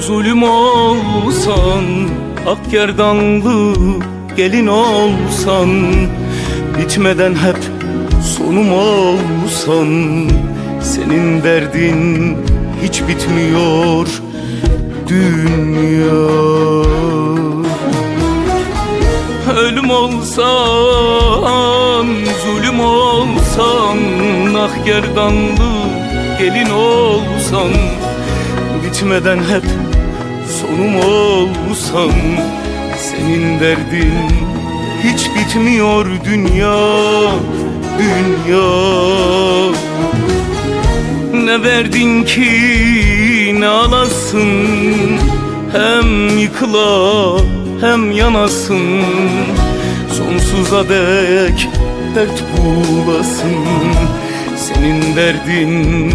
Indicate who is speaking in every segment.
Speaker 1: zulüm olsan Ak gerdanlı gelin olsan Bitmeden hep sonum olsan Senin derdin hiç bitmiyor dünya. Ölüm olsan, zulüm olsan Ah gerdanlı gelin olsan Bitmeden hep sonum olsan Senin derdin hiç bitmiyor dünya Dünya. Ne verdin ki ne alasın Hem yıkıla hem yanasın Sonsuza dek dert bulasın. Senin derdin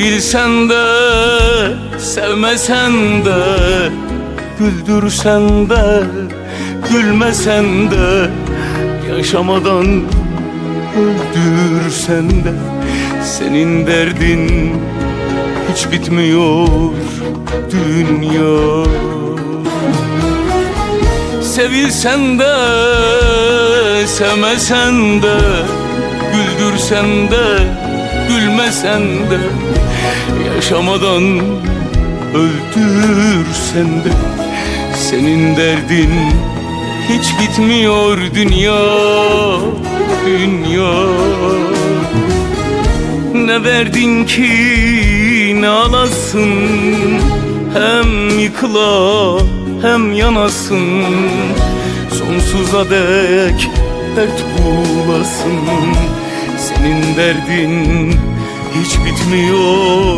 Speaker 1: Sevilsen de sevmesen de Güldürsen de gülmesen de Yaşamadan öldürsen de Senin derdin hiç bitmiyor dünya. Sevilsen de sevmesen de Güldürsen de gülmesen de Yaşamadan öldürsen de. Senin derdin hiç bitmiyor dünya Dünya. Ne verdin ki ne alasın? Hem yıkıla hem yanasın. Sonsuza dek dert bulasın. Senin derdin hiç bitmiyor